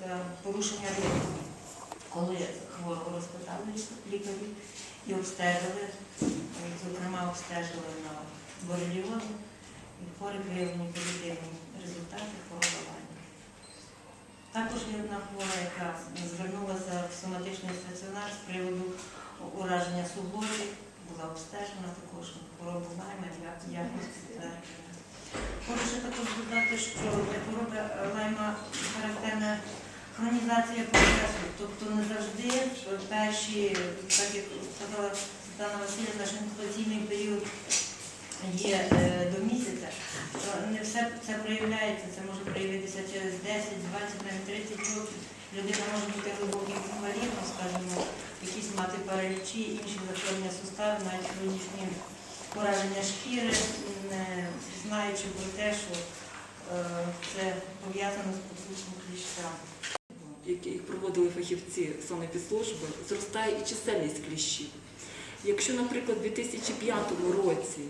за порушення ритму. Коли хворого розпитали лікарі і обстежили, е, зокрема обстежили на бореліоз, і в хворих виявлені позитивні результати хворобування. Також є одна хвора, яка звернулася в соматичний стаціонар з приводу ураження суглобів, була обстежена також хворобу лайма, як якість підтвердження. Хочу також додати, що для хвороби лайма характерна хронізація процесу, тобто не завжди перші, так як сказала Світлана Васильівна, що інкубаційний період є е, до місяця, то не все це проявляється, це може проявитися через 10, 20, навіть 30 років. Людина може бути глибоким інвалідом, скажімо, якісь мати паралічі, інші захворювання суставів, навіть хронічні пораження шкіри, не знаючи про те, що е, це пов'язано з покусом кліща. Які їх проводили фахівці санепідслужби, зростає і чисельність кліщів. Якщо, наприклад, у 2005 році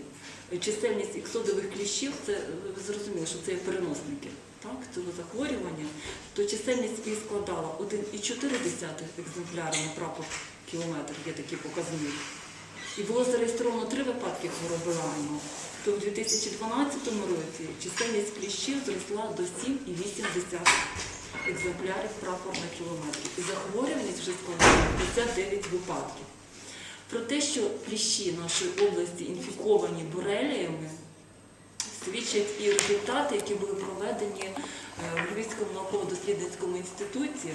чисельність іксодових кліщів, це ви зрозуміли, що це є переносники так, цього захворювання, то чисельність її складала 1,4 екземпляри на прапор кілометр, є такий показник. І було зареєстровано три випадки хвороби лайма, то в 2012 році чисельність кліщів зросла до 7,8 екземплярів прапор на кілометр. І захворюваність вже складає 59 випадків. Про те, що кліщі нашої області інфіковані бореліями, свідчать і результати, які були проведені е, в Львівському науково-дослідницькому інституті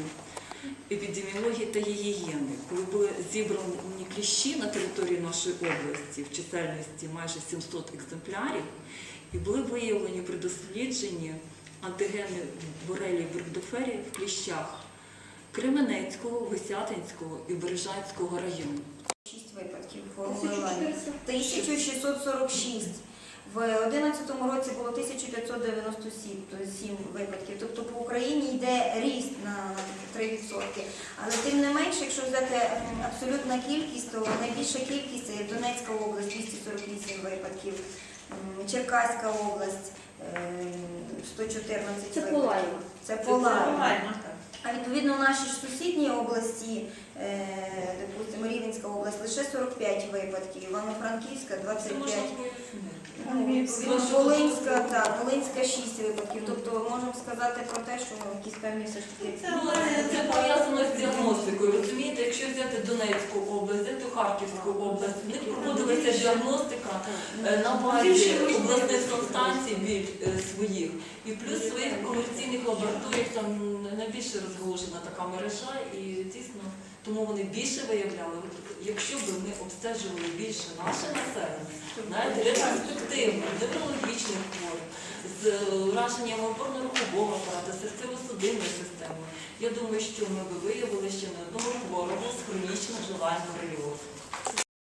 епідеміології та гігієни, коли були зібрані кліщі на території нашої області в чисельності майже 700 екземплярів, і були виявлені при дослідженні антигени борелії Беркдофері в кліщах Кременецького, Висятинського і Бережанського району. 6 випадків хвороби 1646. В 2011 році було 1597 тобто 7 випадків. Тобто по Україні йде ріст на на 3%. Але тим не менше, якщо взяти абсолютна кількість, то найбільша кількість це Донецька область 248 випадків, Черкаська область е, 114 Це випадків. Це Це Полайма. В нашій ж сусідній області, е, допустимо, Рівненська область, лише 45 випадків, Івано-Франківська 25, можна пояснити. ну, Волинська, так, Волинська 6 випадків. Тобто можемо сказати про те, що якісь певні все ж таки. Це Ну, це, це пов'язано з діагностикою. Розумієте, якщо взяти Донецьку область, взяти Харківську область, в них проводилася діагностика е, на базі обласних е, своїх. І плюс своїх комерційних лабораторіях там найбільше розголошена така мережа, і дійсно тому вони більше виявляли. Якщо б ми обстежували більше наше населення, навіть ретроспективно, неврологічних хворих, з е, враженням опорно-рухового апарату, серцево-судинної системи, я думаю, що ми б виявили ще не одного хворого з хронічним желанням бореліозу.